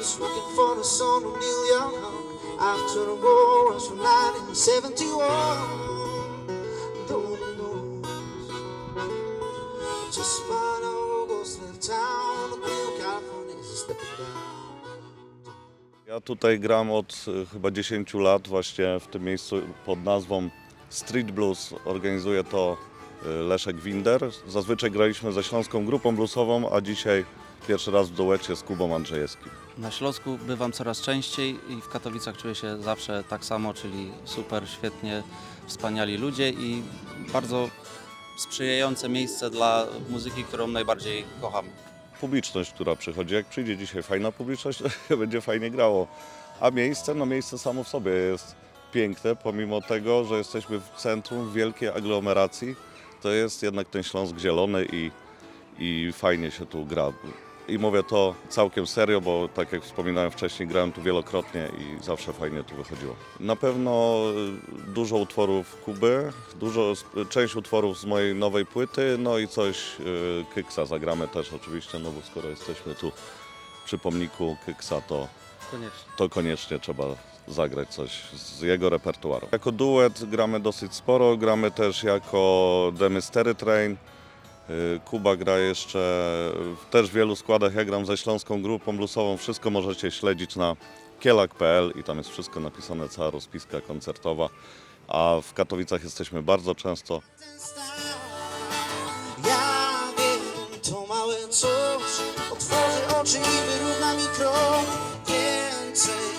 was looking for the son of Neil Young after the war was from 1971. Don't know just ghost left town. The of California is down. Ja tutaj gram od y, chyba 10 lat właśnie w tym miejscu pod nazwą Street Blues. Organizuje to y, Leszek Winder. Zazwyczaj graliśmy ze Śląską Grupą Bluesową, a dzisiaj pierwszy raz w duecie z Kubą Andrzejewskim. Na Śląsku bywam coraz częściej i w Katowicach czuję się zawsze tak samo, czyli super, świetnie, wspaniali ludzie i bardzo sprzyjające miejsce dla muzyki, którą najbardziej kocham. Publiczność, która przychodzi, jak przyjdzie dzisiaj fajna publiczność, to będzie fajnie grało. A miejsce, no miejsce samo w sobie jest piękne, pomimo tego, że jesteśmy w centrum wielkiej aglomeracji, to jest jednak ten Śląsk zielony i, i fajnie się tu gra. I mówię to całkiem serio, bo tak jak wspominałem wcześniej, grałem tu wielokrotnie i zawsze fajnie tu wychodziło. Na pewno y, dużo utworów Kuby, dużo, część utworów z mojej nowej płyty, no i coś y, Kyksa zagramy też oczywiście, no bo skoro jesteśmy tu przy pomniku Kyksa, to Koniecznie. to koniecznie trzeba zagrać coś z jego repertuaru. Jako duet gramy dosyć sporo, gramy też jako The Mystery Train. Y, Kuba gra jeszcze w też wielu składach. Ja gram ze Śląską Grupą Bluesową. Wszystko możecie śledzić na kielak.pl i tam jest wszystko napisane, cała rozpiska koncertowa. A w Katowicach jesteśmy bardzo często. Ja wiem, to małe coś otworzy oczy i wyrówna mi krok. Więcej